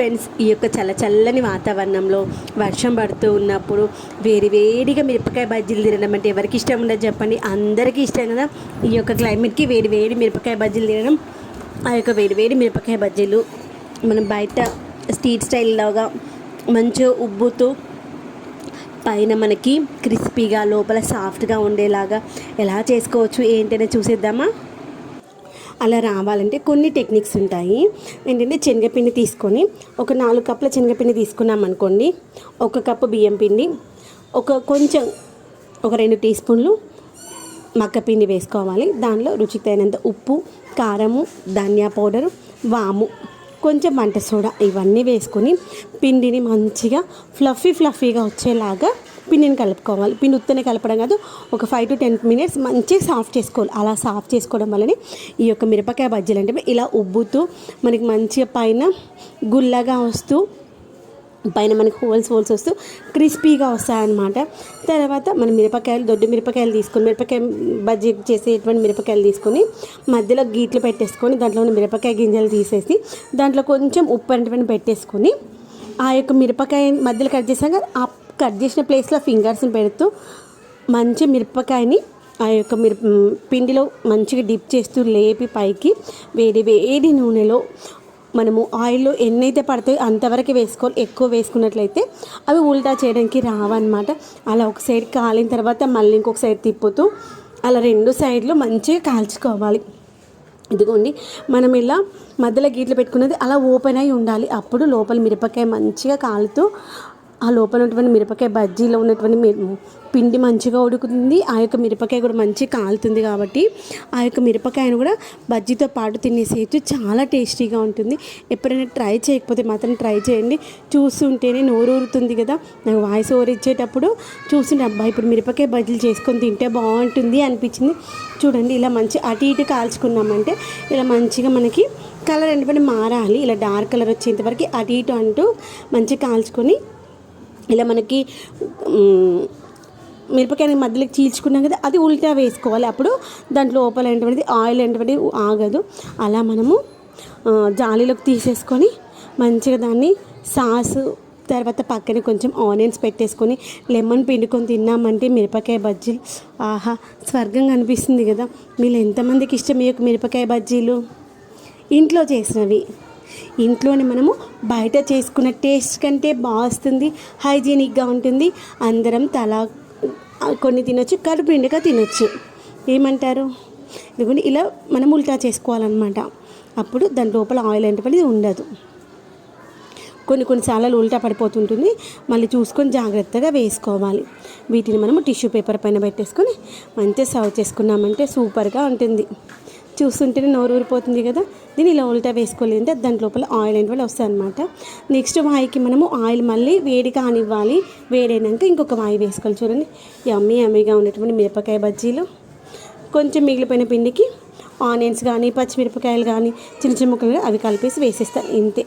Friends ఈ యొక్క చల్ల చల్లని వాతావరణంలో వర్షం పడుతూ ఉన్నప్పుడు వేడివేడిగా మిరపకాయ బజ్జీలు తినడం అంటే ఎవరికి ఇష్టం ఉండదు చెప్పండి. అందరికీ ఇష్టం కదా? ఈ యొక్క క్లైమేట్కి వేడి వేడి మిరపకాయ బజ్జీలు తినడం. ఆ యొక్క వేడి వేడి మిరపకాయ బజ్జీలు మనం బయట స్ట్రీట్ స్టైల్లోగా మంచిగా ఉబ్బుతూ పైన మనకి క్రిస్పీగా లోపల సాఫ్ట్గా ఉండేలాగా ఎలా చేసుకోవచ్చు ఏంటనే చూసేద్దామా? అలా రావాలంటే కొన్ని టెక్నిక్స్ ఉంటాయి. ఏంటంటే శనగపిండి తీసుకొని ఒక నాలుగు కప్పుల శనగపిండి తీసుకున్నాం అనుకోండి. ఒక కప్పు బియ్యం పిండి ఒక కొంచెం ఒక రెండు టీ స్పూన్లు మక్కపిండి వేసుకోవాలి. దానిలో రుచికి తగినంత ఉప్పు కారము ధనియా పౌడరు వాము కొంచెం వంట సోడా ఇవన్నీ వేసుకొని పిండిని మంచిగా ఫ్లఫీ ఫ్లఫీగా వచ్చేలాగా పిండిని కలుపుకోవాలి. పిండి ఉత్తనే కలపడం కాదు ఒక ఫైవ్ టు టెన్ మినిట్స్ మంచిగా సాఫ్ట్ చేసుకోవాలి. అలా సాఫ్ట్ చేసుకోవడం వల్లనే ఈ యొక్క మిరపకాయ బజ్జీలు అంటే ఇలా ఉబ్బుతూ మనకి మంచిగా పైన గుల్లగా వస్తూ పైన మనకి హోల్స్ హోల్స్ వస్తూ క్రిస్పీగా వస్తాయన్నమాట. తర్వాత మనం మిరపకాయలు దొడ్డు మిరపకాయలు తీసుకొని మిరపకాయ బజ్జీ చేసేటువంటి మిరపకాయలు తీసుకొని మధ్యలో గీట్లు పెట్టేసుకొని దాంట్లో ఉన్న మిరపకాయ గింజలు తీసేసి దాంట్లో కొంచెం ఉప్పు అనేటువంటి పెట్టేసుకొని ఆ యొక్క మిరపకాయ మధ్యలో కట్ చేసాక ఆ కట్ చేసిన ప్లేస్లో ఫింగర్స్ని పెడుతూ మంచి మిరపకాయని ఆ యొక్క మిరప పిండిలో మంచిగా డిప్ చేస్తూ లేపి పైకి వేడి వేడి నూనెలో మనము ఆయిల్లో ఎన్నైతే పడతాయో అంతవరకు వేసుకోవాలి. ఎక్కువ వేసుకున్నట్లయితే అవి ఉల్టా చేయడానికి రావన్నమాట. అలా ఒక సైడ్ కాలిన తర్వాత మళ్ళీ ఇంకొక సైడ్ తిప్పుతూ అలా రెండు సైడ్లు మంచిగా కాల్చుకోవాలి. ఇదిగోండి మనం ఇలా మధ్యలో గీట్లు పెట్టుకున్నది అలా ఓపెన్ అయి ఉండాలి. అప్పుడు లోపల మిరపకాయ మంచిగా కాలుతూ ఆ లోపల ఉన్నటువంటి మిరపకాయ బజ్జీలో ఉన్నటువంటి పిండి మంచిగా ఉడుకుతుంది. ఆ యొక్క మిరపకాయ కూడా మంచిగా కాలుతుంది కాబట్టి ఆ యొక్క మిరపకాయను కూడా బజ్జీతో పాటు తినేసేయచ్చు. చాలా టేస్టీగా ఉంటుంది. ఎప్పుడైనా ట్రై చేయకపోతే మాత్రం ట్రై చేయండి. చూస్తుంటేనే నోరూరుతుంది కదా. నాకు వాయిస్ ఓవర్ ఇచ్చేటప్పుడు చూస్తుంటే అబ్బా ఇప్పుడు మిరపకాయ బజ్జీలు చేసుకొని తింటే బాగుంటుంది అనిపించింది. చూడండి ఇలా మంచి అటు ఇటు కాల్చుకున్నామంటే ఇలా మంచిగా మనకి కలర్ అంటే మారాలి. ఇలా డార్క్ కలర్ వచ్చేంతవరకు అటు ఇటు అంటూ మంచిగా కాల్చుకొని ఇలా మనకి మిరపకాయ మధ్యలో చీల్చుకున్నాం కదా అది ఉల్టా వేసుకోవాలి. అప్పుడు దాంట్లో లోపల ఏంటంటే ఆయిల్ ఏంటంటే ఆగదు. అలా మనము జాలీలోకి తీసేసుకొని మంచిగా దాన్ని సాసు తర్వాత పక్కన కొంచెం ఆనియన్స్ పెట్టేసుకొని లెమన్ పిండుకొని తిన్నామంటే మిరపకాయ బజ్జీలు ఆహా స్వర్గంగా అనిపిస్తుంది కదా. మీరు ఎంతమందికి ఇష్టం మీ యొక్క మిరపకాయ బజ్జీలు? ఇంట్లో చేసినవి. ఇంట్లోనే మనము బయట చేసుకున్న టేస్ట్ కంటే బాగుస్తుంది హైజీనిక్గా ఉంటుంది. అందరం తలా కొన్ని తినొచ్చు కడుపు నిండుగా తినొచ్చు. ఏమంటారు? ఇదిగోండి ఇలా మనం ఉల్టా చేసుకోవాలన్నమాట. అప్పుడు దాని లోపల ఆయిల్ అంటే ఉండదు. కొన్ని కొన్నిసార్లు ఉల్టా పడిపోతుంటుంది. మళ్ళీ చూసుకొని జాగ్రత్తగా వేసుకోవాలి. వీటిని మనము టిష్యూ పేపర్ పైన పెట్టేసుకొని మంచిగా సర్వ్ చేసుకున్నామంటే సూపర్గా ఉంటుంది. చూస్తుంటేనే నోరు ఊరిపోతుంది కదా. దీన్ని ఇలా ఉల్టా వేసుకోలేదంటే దాని లోపల ఆయిల్ అనేవి వస్తాయి అనమాట నెక్స్ట్ వాయికి మనము ఆయిల్ మళ్ళీ వేడి కానివ్వాలి. వేడైనాక ఇంకొక వాయి వేసుకోవాలి చూడండి. యమ్మీ యమ్మీగా ఉన్నటువంటి మిరపకాయ బజ్జీలు. కొంచెం మిగిలిపోయిన పిండికి ఆనియన్స్ కానీ పచ్చిమిరపకాయలు కానీ చిన్న చిన్న ముక్కలు అవి కలిపేసి వేసేస్తాను ఇంతే.